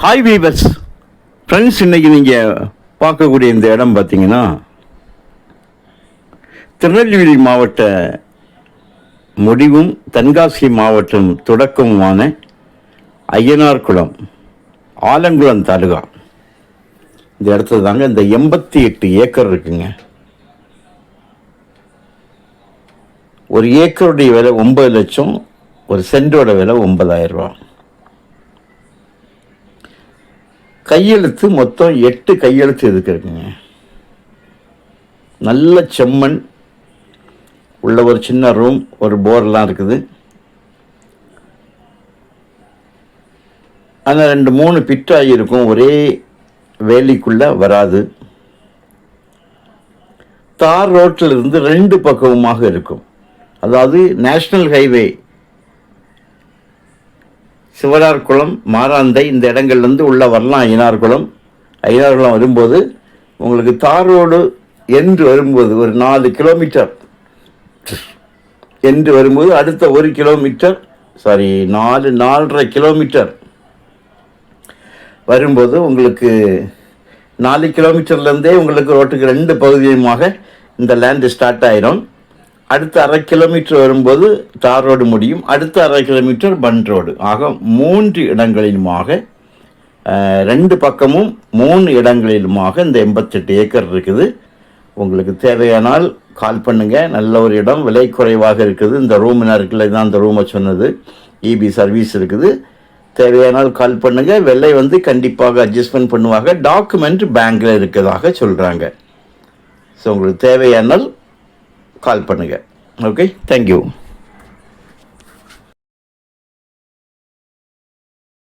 Hi viewers friends இன்னைக்கு நீங்கள் பார்க்கக்கூடிய இந்த இடம் பார்த்தீங்கன்னா திருநெல்வேலி மாவட்ட முடிவும் தென்காசி மாவட்டம் தொடக்கமுமான அய்யனார் குளம் ஆலங்குளம் தாலுகா. இந்த இடத்துல தாங்க இந்த எண்பத்தி எட்டு ஏக்கர் இருக்குங்க. ஒரு ஏக்கருடைய விலை ஒன்பது லட்சம் ஒரு சென்டோட விலை ஒன்பதாயிரம் ரூபா கையெழுத்து மொத்தம் எட்டு கையெழுத்து எதுக்கு இருக்குங்க? நல்ல செம்மண் உள்ள ஒரு சின்ன ரூம் ஒரு போர்லாம் இருக்குது. ஆனால் ரெண்டு மூணு பிட்டாகி இருக்கும். ஒரே வேலிக்குள்ள வராது. தார் ரோட்டில் இருந்து ரெண்டு பக்கமுமாக இருக்கும். அதாவது நேஷ்னல் ஹைவே சிவனார்குளம் மாராந்தை இந்த இடங்கள்லேருந்து உள்ளே வரலாம் ஐயனார்குளம் ஐயனார்குளம் வரும்போது உங்களுக்கு தார் ரோடு என்று வரும்போது ஒரு நாலு கிலோமீட்டர். என்று வரும்போது அடுத்த ஒரு கிலோமீட்டர் சாரி நாலு நாலரை கிலோமீட்டர். வரும்போது உங்களுக்கு நாலு கிலோமீட்டர்லேருந்தே உங்களுக்கு ரோட்டுக்கு ரெண்டு பகுதியுமாக இந்த லேண்டு ஸ்டார்ட் ஆயிரும். அடுத்த அரை கிலோமீட்டர் வரும்போது தார் ரோடு முடியும். அடுத்த அரை கிலோமீட்டர் பன் ரோடு ஆக மூன்று இடங்களிலுமாக ரெண்டு பக்கமும் மூணு இடங்களிலுமாக இந்த எண்பத்தெட்டு ஏக்கர் இருக்குது. உங்களுக்கு தேவையானால் கால் பண்ணுங்க. நல்ல ஒரு இடம். விலை குறைவாக இருக்குது. இந்த ரூம் நேரத்தில் தான் இந்த ரூமை சொன்னது. இபி சர்வீஸ் இருக்குது. தேவையானால் கால் பண்ணுங்க. விலை வந்து கண்டிப்பாக அட்ஜஸ்ட்மெண்ட் பண்ணுவாங்க. டாக்குமெண்ட் பேங்கில் இருக்கிறதாக சொல்கிறாங்க ஸோ உங்களுக்கு தேவையானால் கால் பண்ணுங்கள் ஓகே தேங்க்யூ